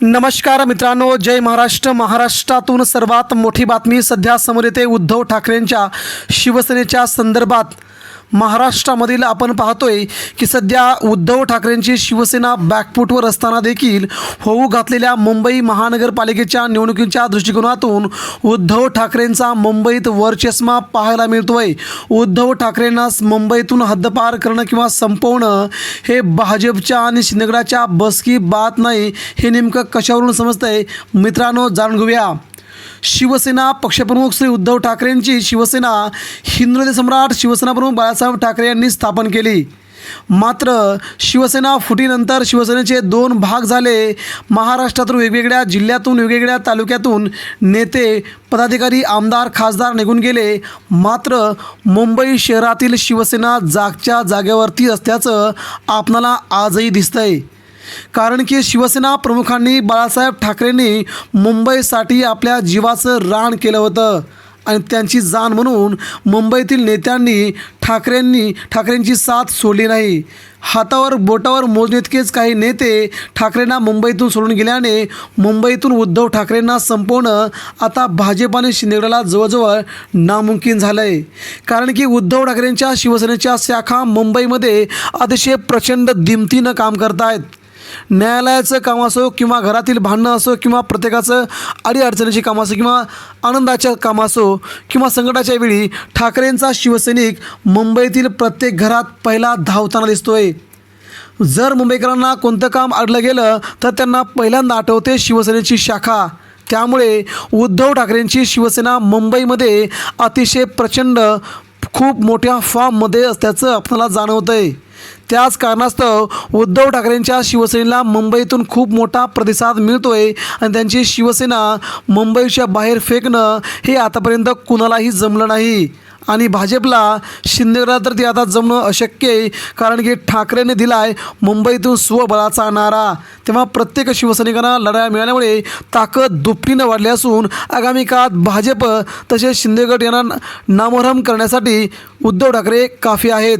नमस्कार मित्रांनो जय महाराष्ट्र. महाराष्ट्रातून सर्वात मोठी बातमी सध्या समोर येते. उद्धव ठाकरेंच्या शिवसेनेच्या संदर्भात. महाराष्ट्रामधील आपण पाहतोय की सध्या उद्धव ठाकरेंची शिवसेना बॅकफूटवर असताना देखील होऊ घातलेल्या मुंबई महानगरपालिकेच्या निवडणुकीच्या दृष्टिकोनातून उद्धव ठाकरेंचा मुंबईत वरचष्मा पाहायला मिळतोय. उद्धव ठाकरेंना मुंबईतून हद्दपार करणं किंवा संपवणं हे भाजपच्या आणि शिंदेगडाच्या बसकी बात नाही हे नेमकं कशावरून समजतंय? मित्रांनो जाणून घेऊया. शिवसेना पक्षप्रमुख श्री उद्धव ठाकरेंची शिवसेना हिंदुत्व सम्राट शिवसेनाप्रमुख बाळासाहेब ठाकरे यांनी स्थापन केली. मात्र शिवसेना फुटीनंतर शिवसेनेचे दोन भाग झाले. महाराष्ट्रातून वेगवेगळ्या जिल्ह्यातून वेगवेगळ्या तालुक्यातून नेते पदाधिकारी आमदार खासदार निघून गेले. मात्र मुंबई शहरातील शिवसेना जागच्या जागेवरती असल्याचं आपणाला आजही दिसतंय. कारण की शिवसेना प्रमुखांनी बाळासाहेब ठाकरेंनी मुंबईसाठी आपल्या जीवाचं रान केलं होतं. आणि त्यांची जाण म्हणून मुंबईतील नेत्यांनी ठाकरेंनी ठाकरेंची साथ सोडली नाही. हातावर बोटावर मोजणेतकेच काही नेते ठाकरेंना मुंबईतून सोडून गेल्याने मुंबईतून उद्धव ठाकरेंना संपवणं आता भाजपाने शिंदेगडाला जवळजवळ नामुमकिन झालं आहे कारण की उद्धव ठाकरेंच्या शिवसेनेच्या शाखा मुंबईमध्ये अतिशय प्रचंड दिमतीनं काम करत आहेत न्यायालयाचं काम असो किंवा घरातील भांडणं असो किंवा प्रत्येकाचं अडीअडचणीची कामं असो किंवा आनंदाच्या कामं असो किंवा संकटाच्या वेळी ठाकरेंचा शिवसैनिक मुंबईतील प्रत्येक घरात पहिला धावताना दिसतोय. जर मुंबईकरांना कोणतं काम अडलं गेलं तर त्यांना पहिल्यांदा आठवते शिवसेनेची शाखा. त्यामुळे उद्धव ठाकरेंची शिवसेना मुंबईमध्ये अतिशय प्रचंड खूप मोठ्या फॉर्ममध्ये असल्याचं आपल्याला जाणवतं आहे त्याच कारणास्तव उद्धव ठाकरेंच्या शिवसेनेला मुंबईतून खूप मोठा प्रतिसाद मिळतोय आणि त्यांची शिवसेना मुंबईच्या बाहेर फेकणं हे आतापर्यंत कुणालाही जमलं नाही. आणि भाजपला शिंदेगडात तर ते आता जमणं अशक्य आहे कारण की ठाकरेने दिला आहे मुंबईतून स्वबळाचा नारा. तेव्हा प्रत्येक शिवसैनिकांना लढाया मिळाल्यामुळे ताकद दुपटीनं वाढली असून आगामी काळात भाजप तसेच शिंदेगड यांना नामोहरम करण्यासाठी उद्धव ठाकरे काफी आहेत.